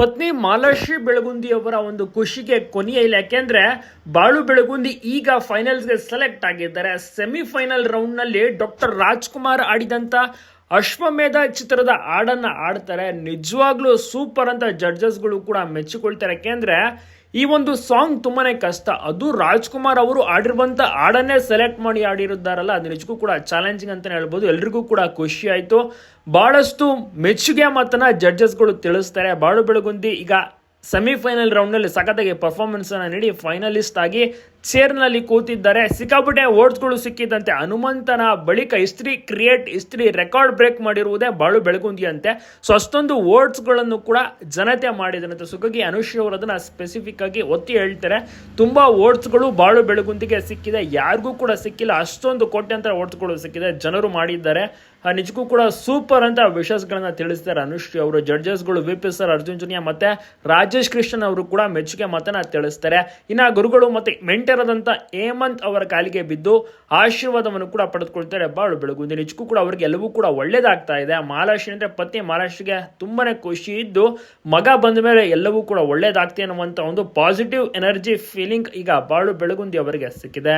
ಪತ್ನಿ ಮಾಲಾಶ್ರೀ ಬೆಳಗುಂದಿ ಅವರ ಒಂದು ಖುಷಿಗೆ ಕೊನೆಯ ಇಲ್ಲ. ಯಾಕೆಂದ್ರೆ ಬಾಳು ಬೆಳಗುಂದಿ ಈಗ ಫೈನಲ್ಸ್ಗೆ ಸೆಲೆಕ್ಟ್ ಆಗಿದ್ದಾರೆ. ಸೆಮಿಫೈನಲ್ ರೌಂಡ್ನಲ್ಲಿ ಡಾಕ್ಟರ್ ರಾಜ್ಕುಮಾರ್ ಆಡಿದಂಥ ಅಶ್ವಮೇಧ ಚಿತ್ರದ ಹಾಡನ್ನು ಆಡ್ತಾರೆ ನಿಜವಾಗ್ಲೂ ಸೂಪರ್ ಅಂತ ಜಡ್ಜಸ್ಗಳು ಕೂಡ ಮೆಚ್ಚಿಕೊಳ್ತಾರೆ. ಯಾಕೆಂದ್ರೆ ಈ ಒಂದು ಸಾಂಗ್ ತುಂಬಾನೇ ಕಷ್ಟ. ಅದು ರಾಜ್ಕುಮಾರ್ ಅವರು ಆಡಿರುವಂತ ಹಾಡನ್ನೇ ಸೆಲೆಕ್ಟ್ ಮಾಡಿ ಆಡಿರುತ್ತಾರಲ್ಲ ಅದು ನಿಜಕ್ಕೂ ಕೂಡ ಚಾಲೆಂಜಿಂಗ್ ಅಂತಲೇ ಹೇಳ್ಬೋದು. ಎಲ್ರಿಗೂ ಕೂಡ ಖುಷಿ ಆಯಿತು. ಬಹಳಷ್ಟು ಮೆಚ್ಚುಗೆ ಮಾತನ್ನು ಜಡ್ಜಸ್ಗಳು ತಿಳಿಸ್ತಾರೆ. ಬಾಳು ಬೆಳಗುಂದಿ ಈಗ ಸೆಮಿಫೈನಲ್ ರೌಂಡ್ನಲ್ಲಿ ಸಖತ್ತಾಗಿ ಪರ್ಫಾರ್ಮೆನ್ಸ್ ಅನ್ನ ನೀಡಿ ಫೈನಲಿಸ್ಟ್ ಆಗಿ ಚೇರ್ನಲ್ಲಿ ಕೂತಿದ್ದಾರೆ ಸಿಕ್ಕಾಪಟ್ಟೆ ಓಟ್ಸ್ಗಳು ಸಿಕ್ಕಿದಂತೆ ಹನುಮಂತನ ಬಳಿಕ ಇಸ್ತ್ರಿ ಕ್ರಿಯೇಟ್ ಇಸ್ತ್ರಿ ರೆಕಾರ್ಡ್ ಬ್ರೇಕ್ ಮಾಡಿರುವುದೇ ಬಾಳು ಬೆಳಗುಂದಿಯಂತೆ. ಸೊ, ಅಷ್ಟೊಂದು ಓಟ್ಸ್ಗಳನ್ನು ಕೂಡ ಜನತೆ ಮಾಡಿದಂತೆ. ಸುಖಗಿ ಅನುಶ್ರೀ ಅವರು ಅದನ್ನ ಸ್ಪೆಸಿಫಿಕ್ ಆಗಿ ಒತ್ತಿ ಹೇಳ್ತಾರೆ. ತುಂಬಾ ಓಟ್ಸ್ಗಳು ಬಾಳು ಬೆಳಗುಂದಿಗೆ ಸಿಕ್ಕಿದೆ. ಯಾರಿಗೂ ಕೂಡ ಸಿಕ್ಕಿಲ್ಲ. ಅಷ್ಟೊಂದು ಕೋಟ್ಯಾಂತರ ಓಟ್ಸ್ಗಳು ಸಿಕ್ಕಿದೆ. ಜನರು ಮಾಡಿದ್ದಾರೆ. ನಿಜಕ್ಕೂ ಕೂಡ ಸೂಪರ್ ಅಂತ ವಿಷಸ್ಗಳನ್ನು ತಿಳಿಸ್ತಾರೆ ಅನುಶ್ರೀ ಅವರು. ಜಡ್ಜಸ್ಗಳು V P sir Arjun Janya ಮತ್ತೆ ರಾಜೇಶ್ ಕೃಷ್ಣನ್ ಅವರು ಕೂಡ ಮೆಚ್ಚುಗೆ ಮಾತನ್ನ ತಿಳಿಸ್ತಾರೆ. ಇನ್ನ ಗುರುಗಳು ಮತ್ತೆ ಮೆಂಟರ್ ಆದಂತ ಹೇಮಂತ್ ಅವರ ಕಾಲಿಗೆ ಬಿದ್ದು ಆಶೀರ್ವಾದವನ್ನು ಕೂಡ ಪಡೆದುಕೊಳ್ತಾರೆ. ಬಾಳು ಬೆಳಗುಂದಿ ನಿಜಕ್ಕೂ ಕೂಡ ಅವರಿಗೆ ಎಲ್ಲವೂ ಕೂಡ ಒಳ್ಳೇದಾಗ್ತಾ ಇದೆ. ಮಹಾರಾಷ್ಟ್ರ ಅಂದ್ರೆ ಪತ್ನಿ ಮಹಾರಾಷ್ಟ್ರಿಗೆ ತುಂಬಾನೇ ಖುಷಿ ಇದ್ದು ಮಗ ಬಂದ ಮೇಲೆ ಎಲ್ಲವೂ ಕೂಡ ಒಳ್ಳೇದಾಗ್ತಿ ಅನ್ನುವಂತ ಒಂದು ಪಾಸಿಟಿವ್ ಎನರ್ಜಿ ಫೀಲಿಂಗ್ ಈಗ ಬಾಳು ಬೆಳಗುಂದಿ ಅವರಿಗೆ ಸಿಕ್ಕಿದೆ.